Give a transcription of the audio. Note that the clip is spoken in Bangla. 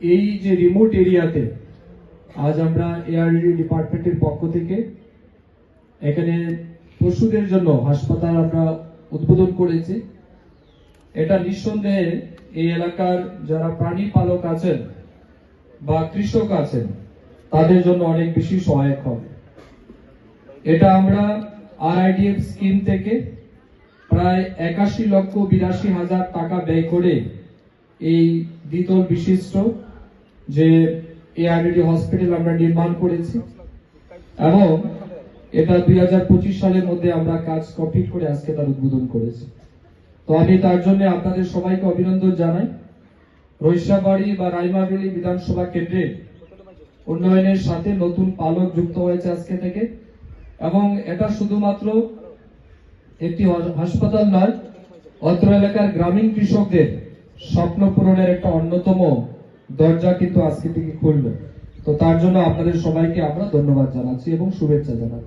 এই যে রিমোট এরিয়াতে আজ আমরা এআরডি ডিপার্টমেন্টের পক্ষ থেকে এখানে পশুদের জন্য হাসপাতাল আমরা উদ্বোধন করেছি। এটা নিঃসন্দেহে এই এলাকার যারা প্রাণী পালক আছেন বা কৃষক আছেন, তাদের জন্য অনেক বেশি সহায়ক হবে। এটা আমরা আরআইডিএফ স্কিম থেকে প্রায় একাশি লক্ষ বিরাশি হাজার টাকা ব্যয় করে এই দ্বিতল বিশিষ্ট যে এআরডি হসপিটাল আমরা নির্মাণ করেছি এবং এটা দুই হাজার পঁচিশ সালের মধ্যে আমরা কাজ কমপ্লিট করে আজকে তার উদ্বোধন করেছি। তো আমি তার জন্য আপনাদের সবাইকে অভিনন্দন জানাই। রৈশাবাড়ি বা রাইমাবেলি বিধানসভা কেন্দ্রে উন্নয়নের সাথে নতুন পালক যুক্ত হয়েছে আজকে থেকে এবং এটা শুধুমাত্র একটি হাসপাতাল নয়, অত্র এলাকার গ্রামীণ কৃষকদের স্বপ্ন পূরণের একটা অন্যতম দরজা কিন্তু আজকে থেকে খুলবে তো তার জন্য আপনাদের সবাইকে আমরা ধন্যবাদ জানাচ্ছি এবং শুভেচ্ছা জানাচ্ছি।